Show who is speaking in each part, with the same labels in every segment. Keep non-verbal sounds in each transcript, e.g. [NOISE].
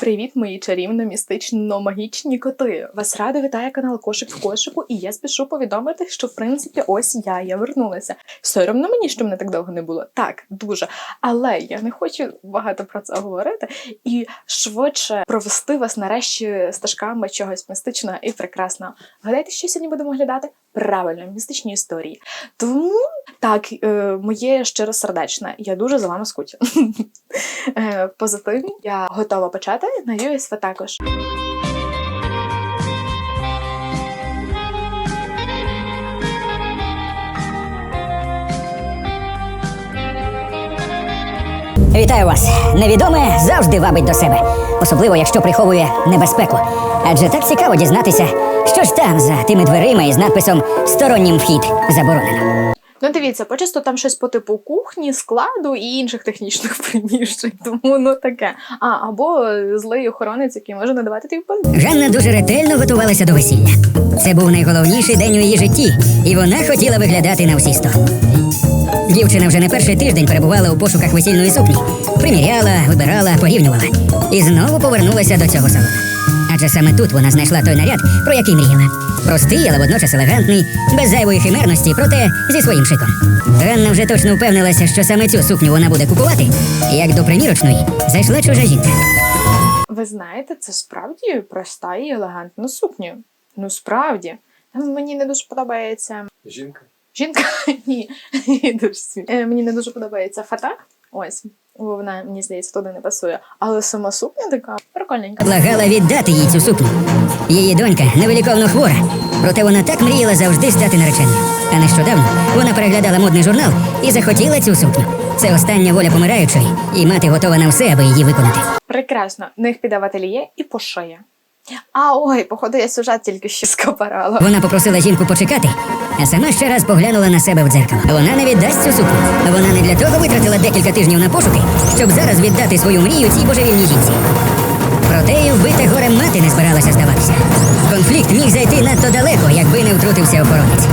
Speaker 1: Привіт, мої чарівно містично магічні коти. Вас радо вітає канал Кошик в кошику, і я спішу повідомити, що в принципі ось я, я вернулася. Соромно мені, що мене так довго не було. Так, дуже. Але я не хочу багато про це говорити і швидше провести вас нарешті стежками чогось містичного і прекрасного. Гадайте, що сьогодні будемо глядати? Правильно, містичні історії. Тому так, е, моє щиросердечне, я дуже за вами скучу. [LAUGHS] Е, Позитивні, я готова почати. Надіюсь, ви також.
Speaker 2: Вітаю вас! Невідоме завжди вабить до себе, особливо якщо приховує небезпеку. Адже так цікаво дізнатися, що ж там за тими дверима із надписом Стороннім вхід заборонено.
Speaker 1: Ну, дивіться, почасто там щось по типу кухні, складу і інших технічних [LAUGHS] приміщень. Тому ну таке. А або злий охоронець, який може надавати тобі позицію.
Speaker 2: Ганна дуже ретельно готувалася до весілля. Це був найголовніший день у її житті, і вона хотіла виглядати на всі сто. Дівчина вже не перший тиждень перебувала у пошуках весільної сукні, приміряла, вибирала, порівнювала. І знову повернулася до цього салону. Адже саме тут вона знайшла той наряд, про який мріяла. Простий, але водночас елегантний, без зайвої химерності, проте зі своїм шиком. Ганна вже точно впевнилася, що саме цю сукню вона буде купувати, як до примірочної зайшла чужа жінка.
Speaker 1: Ви знаєте, це справді проста і елегантна сукня. Ну справді. Мені не дуже подобається
Speaker 3: Жінка.
Speaker 1: жінка. [LAUGHS] Ні. Е, Мені не дуже подобається фата. Ось. Бо вона, мені здається, туди не пасує. Але сама сукня така прикольненька.
Speaker 2: Благала віддати їй цю сукню. Її донька невиліковно хвора, проте вона так мріяла завжди стати нареченою. А нещодавно вона переглядала модний журнал і захотіла цю сукню. Це остання воля помираючої, і мати готова на все, аби її виконати.
Speaker 1: Прекрасно. В них піде в ательє і пошиє. А ой, походу, я сюжет тільки що скопарала.
Speaker 2: Вона попросила жінку почекати, а сама ще раз поглянула на себе в дзеркало. Вона не віддасть цю сукню. Вона не для того витратила декілька тижнів на пошуки, щоб зараз віддати свою мрію цій божевільній жінці. Проте і вбите горем мати не збиралася здаватися. Конфлікт міг зайти надто далеко, якби не втрутився охоронець.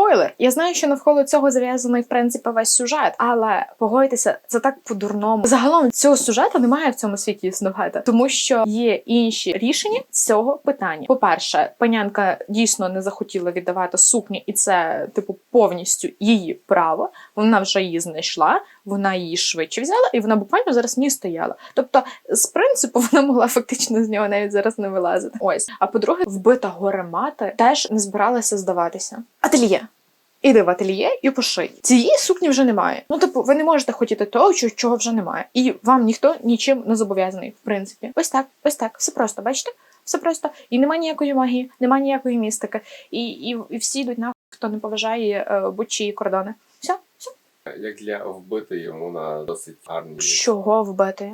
Speaker 1: Спойлер, я знаю, що навколо цього зав'язаний в принципі весь сюжет, але погодьтеся, це так по-дурному. Загалом цього сюжету немає в цьому світі існувати, тому що є інші рішення цього питання. По-перше, панянка дійсно не захотіла віддавати сукню, і це типу повністю її право. Вона вже її знайшла, вона її швидше взяла, і вона буквально зараз в стояла. Тобто, з принципу, [LAUGHS] вона могла фактично з нього навіть зараз не вилазити. Ось. А по-друге, вбита горе мати теж не збиралася здаватися. Ательє. Іди в ательє і поший. Цієї сукні вже немає. Ну, типу, ви не можете хотіти того, чого- чого вже немає. І вам ніхто нічим не зобов'язаний, в принципі. Ось так, ось так. Все просто, бачите? Все просто. І немає ніякої магії, немає ніякої містики. І, і, і всі йдуть нахуй, хто не поважає е, будь-чиї кордони. Все, все.
Speaker 3: Як для вбитої, вона досить гарна.
Speaker 1: Чого вбити?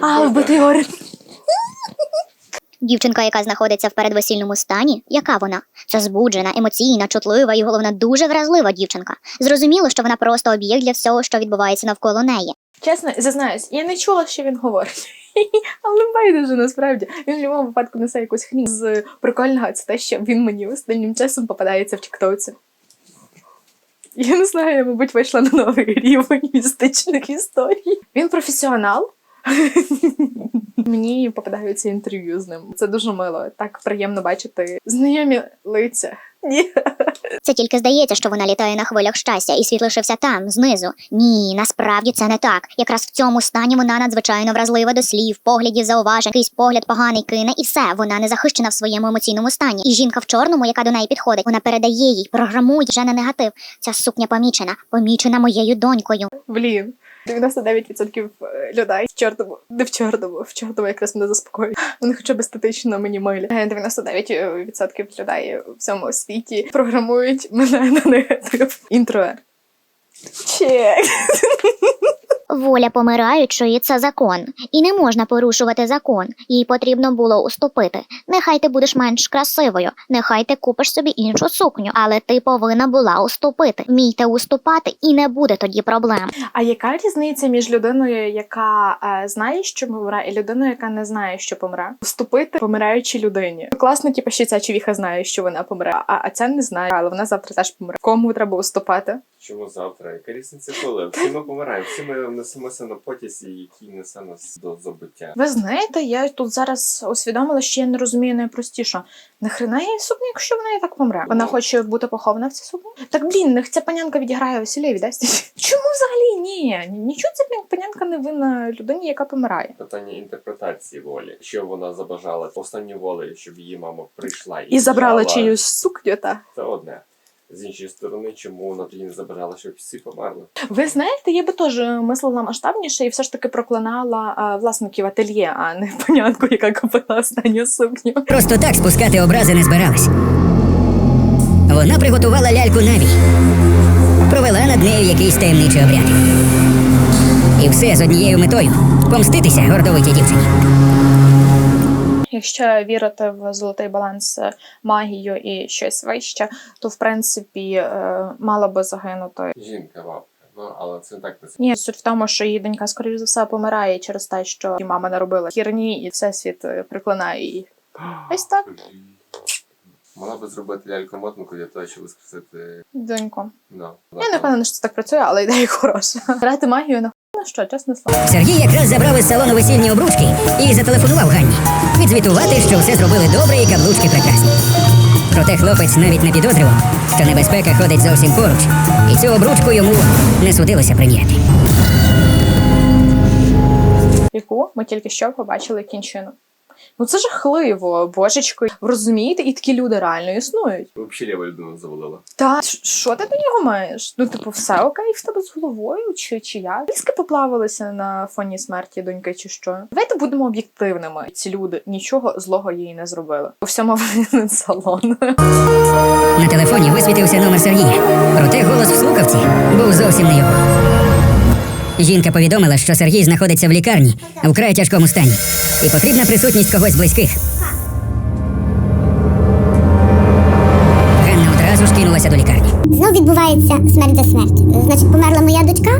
Speaker 1: А, вбити горе.
Speaker 4: Дівчинка, яка знаходиться в передвесільному стані, яка вона? Це збуджена, емоційна, чутлива і головне дуже вразлива дівчинка. Зрозуміло, що вона просто об'єкт для всього, що відбувається навколо неї.
Speaker 1: Чесно, зізнаюсь, я не чула, що він говорить. [LAUGHS] Але байдуже насправді. Він в будь-якому випадку несе якусь хрінь з прикольного, це те, що він мені останнім часом попадається в тіктоці. Я не знаю, я, мабуть, вийшла на новий рівень містичних історій. Він професіонал. [LAUGHS] Мені попадаються інтерв'ю з ним. Це дуже мило. Так приємно бачити знайомі лиця. Ні.
Speaker 4: Це тільки здається, що вона літає на хвилях щастя, і світ лишився там, знизу. Ні, насправді це не так. Якраз в цьому стані вона надзвичайно вразлива до слів, поглядів, зауважень, якийсь погляд поганий кине, і все, вона не захищена в своєму емоційному стані. І жінка в чорному, яка до неї підходить, вона передає їй, програмує вже на негатив. Ця сукня помічена, помічена моєю донькою.
Speaker 1: Блін. 99% людей в чорному, не в чорному, в чорному якраз мене заспокоює. [LAUGHS] Вони хоча б естетично мені милі. Е, 99% людей в цьому світі програмують мене на негатив. Інтро. Чек. [LAUGHS]
Speaker 4: Воля помираючої це закон, і не можна порушувати закон. Їй потрібно було уступити. Нехай ти будеш менш красивою, нехай ти купиш собі іншу сукню, але ти повинна була уступити. Вмійте уступати, і не буде тоді проблем.
Speaker 1: А яка різниця між людиною, яка е, знає, що помре, і людиною, яка не знає, що помре? Вступити помираючій людині. Класно, типу, що ця човіха знає, що вона помре, а, а ця не знає, але вона завтра теж помре. Кому треба уступати?
Speaker 3: Чому завтра? Яка різниця коли? Всі ми помираємо, всі ми несемося на потязі, який несе нас до забуття.
Speaker 1: Ви знаєте, я тут зараз усвідомила, що я не розумію найпростіше. Нахрена їй сукня, якщо вона і так помре? Вона хоче бути похована в цій сукні? Так блін, нех ця панянка відіграє весілля і віддасть. [LAUGHS] Чому взагалі ні? Нічого ця панянка не винна людині, яка помирає.
Speaker 3: Питання інтерпретації волі. Що вона забажала останню волею, щоб її мама прийшла і,
Speaker 1: І забрала чиюсь сукню, та.
Speaker 3: Це одне. З іншої сторони, чому вона тоді не забажала, щоб всі померли?
Speaker 1: Ви знаєте, я би теж мислила масштабніше і все ж таки проклинала а, власників ательє, а не [LAUGHS] панянку, яка купила останню сукню.
Speaker 2: Просто так спускати образи не збиралась. Вона приготувала ляльку Наві, провела над нею якийсь таємничий обряд. І все з однією метою помститися гордовитій дівчині.
Speaker 1: Якщо вірити в золотий баланс е, магію і щось вище, то в принципі е, мала би загинути.
Speaker 3: Жінка бабка. Ну, але це не так не
Speaker 1: Ні, суть в тому, що її донька, скоріш за все, помирає через те, що її мама наробила хірні, і всесвіт е, приклинає її. Ось так. [GASPS]
Speaker 3: Могла би зробити ляльку мотанку для того, щоб воскресити.
Speaker 1: Донько.
Speaker 3: Ну,
Speaker 1: Я не впевнена, що це так працює, але ідея хороша. [LAUGHS] Грати магію на ну що, чесне слово.
Speaker 2: Сергій якраз забрав із салону весільні обручки і зателефонував Ганні. Відзвітувати, що все зробили добре і каблучки прекрасні. Проте хлопець навіть не підозрював, що небезпека ходить зовсім поруч, і цю обручку йому не судилося прийняти.
Speaker 1: яку ми тільки що побачили кінчину. Ну це жахливо, божечко. Розумієте, і такі люди реально існують.
Speaker 3: Взагалі ліва людина завалила.
Speaker 1: Та що ти до нього маєш? Ну, типу, все окей в тебе з головою, чи, чи як? Ліски поплавилися на фоні смерті доньки, чи що? Давайте будемо об'єктивними. Ці люди нічого злого їй не зробили. У всьому винен салон.
Speaker 2: На телефоні висвітився номер Сергія, проте голос в слухавці був зовсім не його. Жінка повідомила, що Сергій знаходиться в лікарні в вкрай тяжкому стані, і потрібна присутність когось близьких. Ганна одразу ж кинулася до лікарні.
Speaker 5: Знов відбувається смерть за смерть. Значить, померла моя дочка,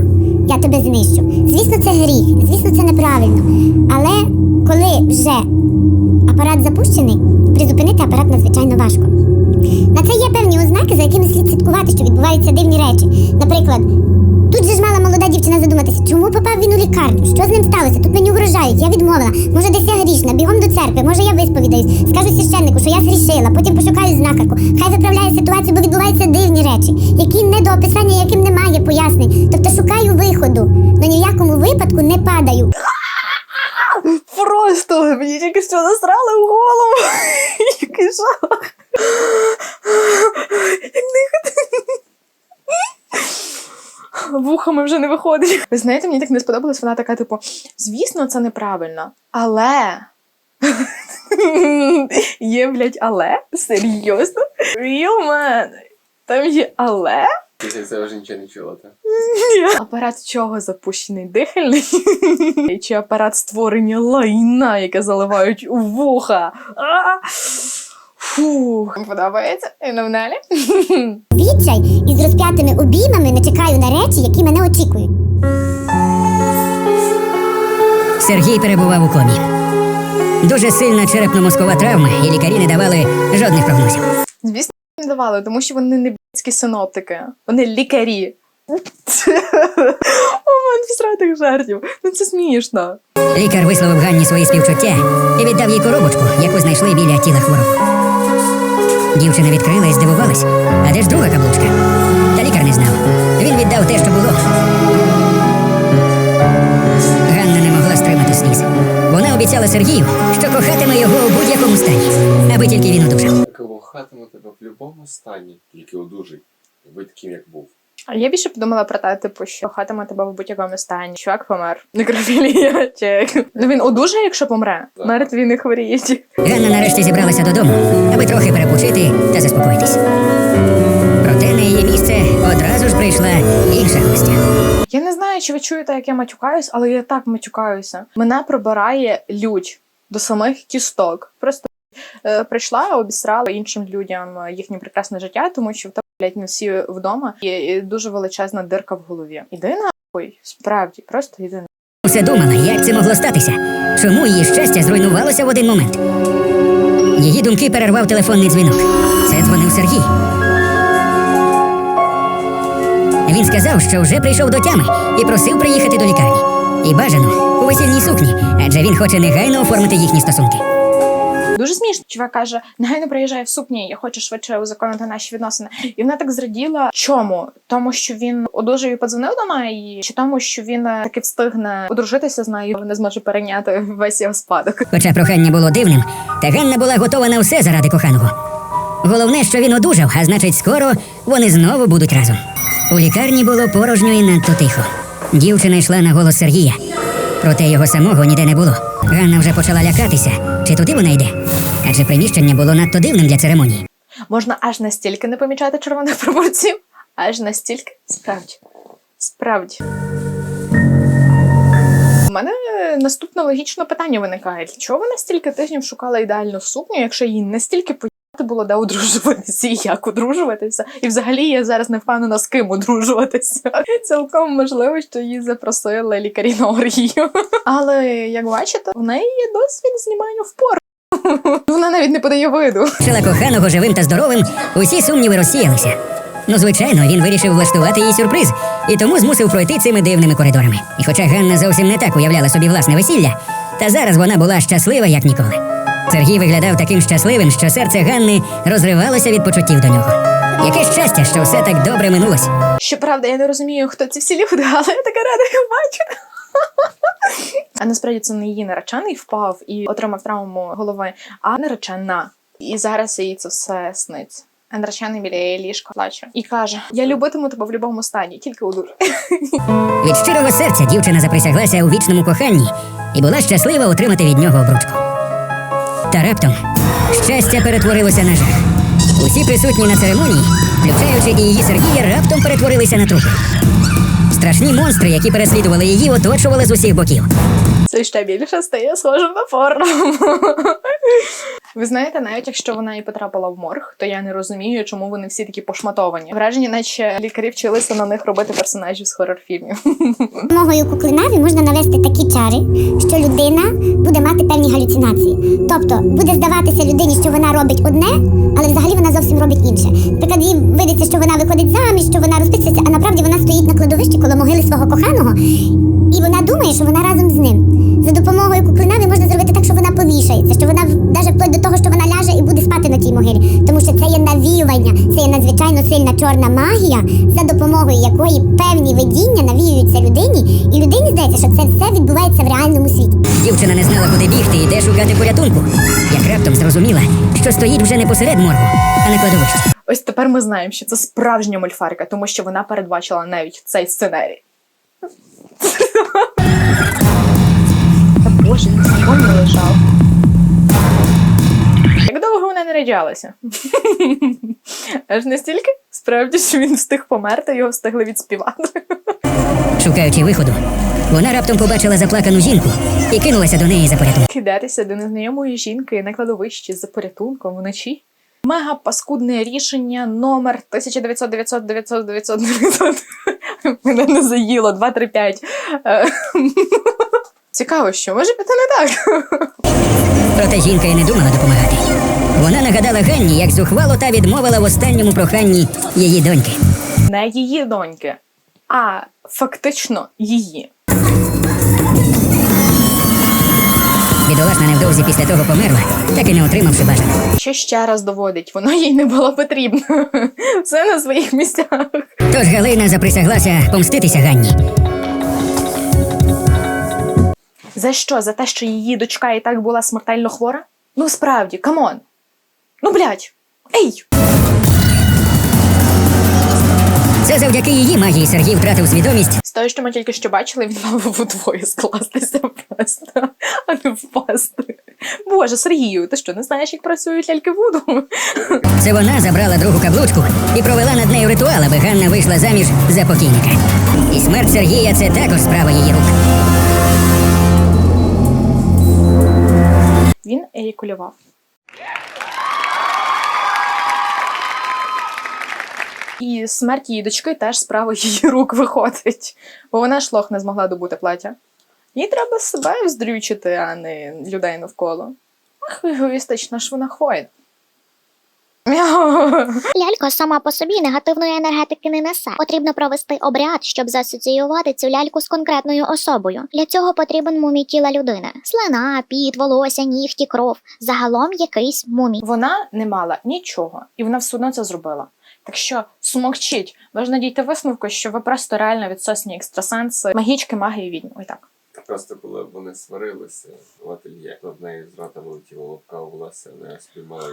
Speaker 5: я тебе знищу. Звісно, це гріх, звісно, це неправильно. Але коли вже апарат запущений, призупинити апарат надзвичайно важко. На це є певні ознаки, за якими слід слідкувати, що відбуваються дивні речі. Наприклад, же ж мала молода дівчина задуматися, чому попав він у лікарню, що з ним сталося? Тут мені угрожають, я відмовила. Може, десь я грішна, бігом до церкви, може я висповідаюсь, скажу священнику, що я згрішила, потім пошукаю знахарку. Хай виправляє ситуацію, бо відбуваються дивні речі, які не до описання, яким немає пояснень. Тобто шукаю виходу, но ні в якому випадку не падаю.
Speaker 1: Просто мені тільки що насрали в голову. [LAUGHS] Який жах. Як дихати. Вухами вже не виходить. Ви знаєте, мені так не сподобалось. Вона така, типу, звісно, це неправильно, але. [LAUGHS] Є, блядь, але? Серйозно? Real man. Там є але?
Speaker 3: Після цього вже нічого не чула, так?
Speaker 1: Ні. Апарат чого запущений? Дихальний? Чи апарат створення лайна, яке заливають у вуха? А! Фух. Подобається? І новналі? [LAUGHS]
Speaker 5: Відчай і з розп'ятими обіймами не чекаю на речі, які мене очікують.
Speaker 2: Сергій перебував у комі. Дуже сильна черепно-мозкова травма, і лікарі не давали жодних прогнозів.
Speaker 1: Звісно, не давали, тому що вони не б***ські синоптики. Вони лікарі. [LAUGHS] О, мен всратих жартів. Ну це смішно.
Speaker 2: Лікар висловив Ганні свої співчуття і віддав їй коробочку, яку знайшли біля тіла хворого. Дівчина відкрила і здивувалась. А де ж друга каблучка? Та лікар не знав. Він віддав те, що було. Ганна не могла стримати сліз. Вона обіцяла Сергію, що кохатиме його у будь-якому стані, аби тільки він одужав.
Speaker 3: Кохатиме тебе в будь-якому стані, тільки одужий. Таким, як був.
Speaker 1: А я більше подумала про те, типу, що хатиме тебе в будь-якому стані. Чувак помер. [LAUGHS] Некрофілія, чи ну він одужає, якщо помре. Мертві не хворіють.
Speaker 2: Ганна нарешті зібралася додому, аби трохи перепочити та заспокоїтись. Проте на її місце одразу ж прийшла інша гостя.
Speaker 1: Я не знаю, чи ви чуєте, як я матюкаюсь, але я так матюкаюся. Мене пробирає лють до самих кісток. Просто е, прийшла, обісрала іншим людям е, їхнє прекрасне життя, тому що в не всі вдома і дуже величезна дирка в голові. Іди нахуй, справді, просто іди нахуй.
Speaker 2: Усе думала, як це могло статися. Чому її щастя зруйнувалося в один момент? Її думки перервав телефонний дзвінок. Це дзвонив Сергій. Він сказав, що вже прийшов до тями і просив приїхати до лікарні. І бажано у весільній сукні, адже він хоче негайно оформити їхні стосунки.
Speaker 1: Дуже смішно. Чувак каже: негайно приїжджає в сукні, я хочу швидше узаконити наші відносини. І вона так зраділа. Чому? Тому що він одужав і подзвонив до неї, чи тому, що він е, таки встигне одружитися з нею, вона зможе перейняти весь його спадок.
Speaker 2: Хоча прохання було дивним, та Ганна була готова на все заради коханого. Головне, що він одужав, а значить, скоро вони знову будуть разом. У лікарні було порожньо і надто тихо. Дівчина йшла на голос Сергія. Проте його самого ніде не було. Ганна вже почала лякатися, чи туди вона йде. Адже приміщення було надто дивним для церемонії.
Speaker 1: Можна аж настільки не помічати червоних прапорців, аж настільки справді. Справді. У мене наступне логічне питання виникає: чого вона стільки тижнів шукала ідеальну сукню, якщо їй настільки пояти було де одружуватися і як одружуватися? І взагалі я зараз не впевнена, з ким одружуватися. Цілком можливо, що її запросили лікарі на оргію. Але як бачите, в неї є досвід знімання в пор. Вона навіть не подає виду.
Speaker 2: Бачила коханого живим та здоровим, усі сумніви розсіялися. Ну, звичайно, він вирішив влаштувати їй сюрприз і тому змусив пройти цими дивними коридорами. І хоча Ганна зовсім не так уявляла собі власне весілля, та зараз вона була щаслива як ніколи. Сергій виглядав таким щасливим, що серце Ганни розривалося від почуттів до нього. Яке щастя, що все так добре минулося.
Speaker 1: Щоправда, я не розумію, хто ці всі люди, але я така рада їх бачити. А насправді це не її наречений впав і отримав травму голови, а наречена. І зараз їй це все сниться. А наречений біля її ліжка плаче і каже: Я любитиму тебе в будь-якому стані, тільки одужуй. [LAUGHS]
Speaker 2: Від щирого серця дівчина заприсяглася у вічному коханні і була щаслива отримати від нього обручку. Та раптом щастя перетворилося на жах. Усі присутні на церемонії, включаючи і її Сергія, раптом перетворилися на трупи. Страшні монстри, які переслідували її, оточували з усіх боків.
Speaker 1: Це ще більше стає схожим на порно. Ви знаєте, навіть якщо вона і потрапила в морг, то я не розумію, чому вони всі такі пошматовані. Вражені, наче лікарі вчилися на них робити персонажів з хорор-фільмів. [LAUGHS]
Speaker 5: Допомогою куклинаві можна навести такі чари, що людина буде мати певні галюцинації. Тобто буде здаватися людині, що вона робить одне, але взагалі вона зовсім робить інше. Наприклад, їй видиться, що вона виходить заміж, що вона розписується, а насправді вона стоїть на кладовищі коло могили свого коханого, і вона думає, що вона разом з ним. За допомогою куклинаві можна зробити так, що вона повішається, що вона навіть вплоть до надзвичайно сильна чорна магія, за допомогою якої певні видіння навіюються людині, і людині здається, що це все відбувається в реальному світі.
Speaker 2: Дівчина не знала, куди бігти і де шукати порятунку. Як раптом зрозуміла, що стоїть вже не посеред моргу, а на кладовищі.
Speaker 1: Ось тепер ми знаємо, що це справжня мольфарка, тому що вона передбачила навіть цей сценарій. Та боже, не лежав. Як довго вона наряджалася? [LAUGHS] Аж настільки? Справді, що він встиг померти, його встигли відспівати.
Speaker 2: Шукаючи виходу, вона раптом побачила заплакану жінку і кинулася до неї за порятунком.
Speaker 1: Кидатися до незнайомої жінки на кладовищі за порятунком вночі. Мега паскудне рішення номер 1900 900 900 900 900. Мене не заїло 2, 3, 5. Е, Цікаво, що може піти не так.
Speaker 2: Проте жінка й не думала допомагати. Вона нагадала Ганні, як зухвало та відмовила в останньому проханні її доньки.
Speaker 1: Не її доньки, а фактично її.
Speaker 2: Бідолашна невдовзі після того померла, так і не отримавши бажаного.
Speaker 1: Що ще раз доводить, воно їй не було потрібно. [LAUGHS] Все на своїх місцях.
Speaker 2: Тож Галина заприсяглася помститися Ганні.
Speaker 1: За що? За те, що її дочка і так була смертельно хвора? Ну справді, камон. Ну блядь. Ей!
Speaker 2: Це завдяки її магії Сергій втратив свідомість
Speaker 1: З того, що ми тільки що бачили, він мав удвоє скластися просто, а не впасти. Боже, Сергію, ти що, не знаєш, як працюють ляльки Вуду?
Speaker 2: Це вона забрала другу каблучку і провела над нею ритуал, аби Ганна вийшла заміж за покійника. І смерть Сергія це також справа її рук.
Speaker 1: Він еякулював. І смерть її дочки теж справа її [LAUGHS] рук виходить, бо вона ж лох не змогла добути плаття. Їй треба себе вздрючити, а не людей навколо. Ах, егоїстична ж вона хвойна. [LAUGHS]
Speaker 4: Лялька сама по собі негативної енергетики не несе. Потрібно провести обряд, щоб засоціювати цю ляльку з конкретною особою. Для цього потрібен мумій тіла людини: слина, піт, волосся, нігті, кров. Загалом якийсь мумій.
Speaker 1: Вона не мала нічого, і вона все одно це зробила. Так що смокчіть, можна дійти висновку, що ви просто реально відсосні екстрасенси, магічки, маги і відьми. Ой так.
Speaker 3: Просто коли вони сварилися в ательє, то в неї з рота вилетіла лапка у волосся, вона спіймала і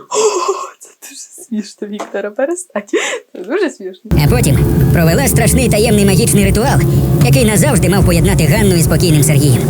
Speaker 1: Це дуже смішно, Віктора, перестань. Це дуже смішно.
Speaker 2: А потім провела страшний таємний магічний ритуал, який назавжди мав поєднати Ганну із спокійним Сергієм.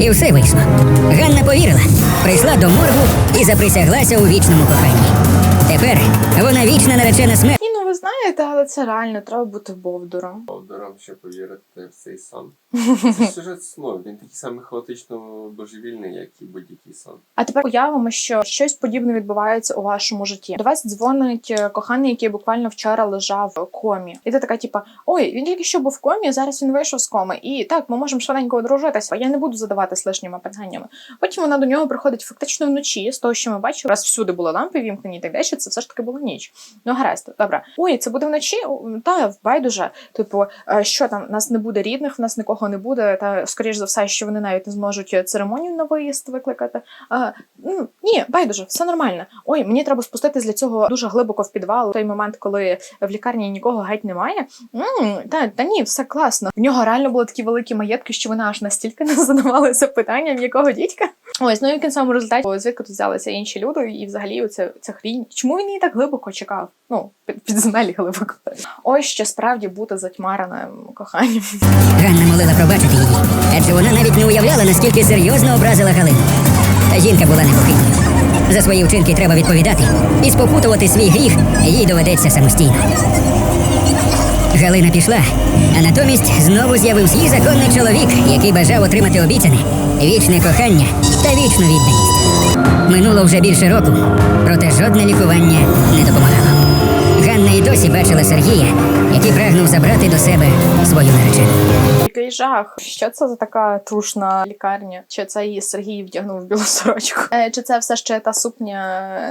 Speaker 2: І все вийшло. Ганна повірила, прийшла до моргу і заприсяглася у вічному коханні. Тепер вона вічна наречена смерть.
Speaker 1: Знаєте, але це реально треба бути бовдуром.
Speaker 3: Повдором, щоб повірити в цей сон. [LAUGHS] Це сюжет сну, він такий самий хаотично божевільний, як і будь-який сон.
Speaker 1: А тепер уявимо, що щось подібне відбувається у вашому житті. До вас дзвонить е, коханий, який буквально вчора лежав в комі. І ти така, типа, ой, він тільки що був в комі, зараз він вийшов з коми. І так, ми можемо швиденько одружитися. Я не буду задаватись лишніми питаннями. Потім вона до нього приходить фактично вночі, з того, що ми бачили, раз всюди були лампи вімкнені і так далі. Це все ж таки була ніч. Ну гаразд, добре. Ой, це буде вночі. Та байдуже. Типу, е, що там, в нас не буде рідних, в нас нікого не буде. Та скоріш за все, що вони навіть не зможуть церемонію на виїзд викликати. А, ну, ні, байдуже, все нормально. Ой, мені треба спуститись для цього дуже глибоко в підвал. Той момент, коли в лікарні нікого геть немає. м та, та ні, все класно. В нього реально були такі великі маєтки, що вона аж настільки не задавалася питанням, якого дітька. Ось, ну і в кінцевому результаті звідки тут взялися інші люди, і взагалі оце ця хрінь. Чому він її так глибоко чекав? Ну, під, підземелі глибоко. Ось що справді бути затьмареним коханням.
Speaker 2: Ганна молила пробачити її, адже вона навіть не уявляла, наскільки серйозно образила Галину. Та жінка була непохитною. За свої вчинки треба відповідати, і спокутувати свій гріх їй доведеться самостійно. Галина пішла, а натомість знову з'явився її законний чоловік, який бажав отримати обіцяне вічне кохання та вічну відданість. Минуло вже більше року, проте жодне лікування не допомагало. Ганна і досі бачила Сергія, який прагнув забрати до себе свою наречену.
Speaker 1: Який жах. Що це за така трушна лікарня? Чи це її Сергій вдягнув в білу сорочку? Е, Чи це все ще та сукня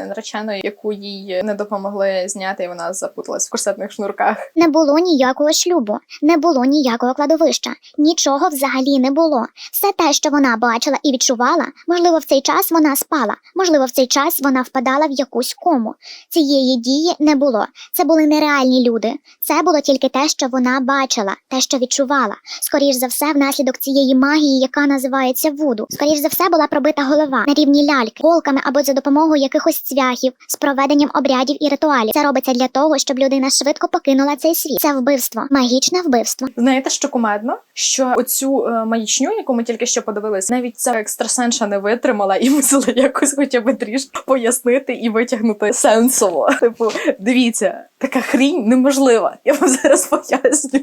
Speaker 1: нареченої, яку їй не допомогли зняти, і вона запуталась в корсетних шнурках?
Speaker 4: Не було ніякого шлюбу, не було ніякого кладовища, нічого взагалі не було. Все те, що вона бачила і відчувала, можливо, в цей час вона спала, можливо, в цей час вона впадала в якусь кому. Цієї дії не було. Це були нереальні люди. Це було тільки те, що вона бачила, те, що відчувала. Скоріш за все, внаслідок цієї магії, яка називається вуду. Скоріш за все, була пробита голова на рівні ляльки, голками або за допомогою якихось цвяхів з проведенням обрядів і ритуалів. Це робиться для того, щоб людина швидко покинула цей світ. Це вбивство, магічне вбивство.
Speaker 1: Знаєте, що кумедно? Що оцю е, маячню, яку ми тільки що подивилися, навіть ця екстрасенша не витримала і [LAUGHS] мусила якось хоча б трішки пояснити і витягнути сенсово. Типу, дивіться, така хрінь неможлива. Я вам зараз поясню.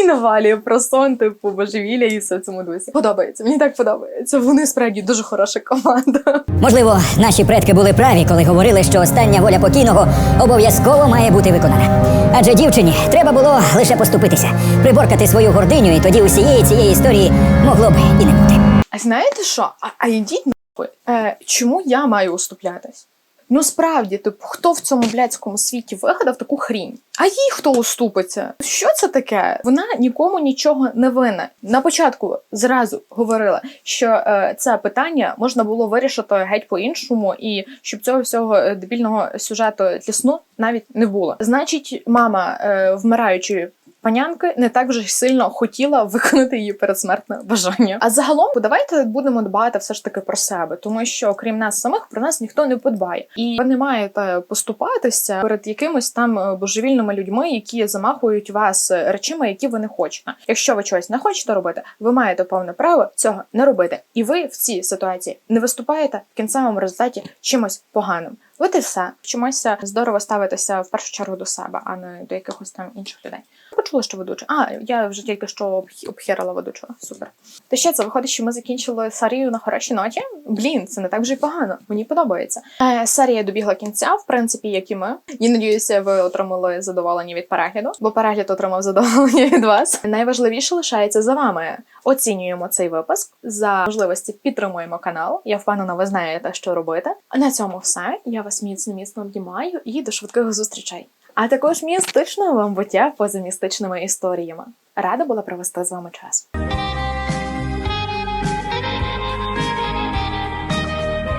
Speaker 1: І навалює про сон, типу, божевілля і все в цьому дусі. Подобається, мені так подобається. Вони справді дуже хороша команда.
Speaker 2: Можливо, наші предки були праві, коли говорили, що остання воля покійного обов'язково має бути виконана. Адже дівчині треба було лише поступитися, приборкати свою гординю, і тоді усієї цієї історії могло б і не бути.
Speaker 1: А знаєте що? А, а йдіть нахуй. Е, чому я маю уступлятись? Ну справді, типу, хто в цьому блядському світі вигадав таку хрінь? А їй хто уступиться? Що це таке? Вона нікому нічого не винна. На початку зразу говорила, що е, це питання можна було вирішити геть по-іншому, і щоб цього всього е, дебільного сюжету для сну навіть не було. Значить, мама е, вмираючої панянки не так вже сильно хотіла виконати її передсмертне бажання. А загалом, давайте будемо дбати все ж таки про себе, тому що окрім нас самих про нас ніхто не подбає, і ви не маєте поступатися перед якимось там е, божевільними людьми, які замахують вас е, речима, які ви не хочете. Якщо ви чогось не хочете робити, ви маєте повне право цього не робити, і ви в цій ситуації не виступаєте в кінцевому результаті чимось поганим. От і все. Вчимося здорово ставитися в першу чергу до себе, а не до якихось там інших людей. Почула, що ведуча. А, я вже тільки що обх- обхерила ведучого. Супер. То ще це виходить, що ми закінчили серію на хорошій ноті. Блін, це не так вже й погано. Мені подобається. Е, серія добігла кінця, в принципі, як і ми. І надіюся, ви отримали задоволення від перегляду, бо перегляд отримав задоволення [LAUGHS] від вас. Найважливіше лишається за вами. Оцінюємо цей випуск за можливості підтримуємо канал. Я впевнена, ви знаєте, що робити. На цьому все. Я вас міцно міцно обнімаю і до швидких зустрічей. А також містичного вам буття поза містичними історіями. Рада була провести з вами час.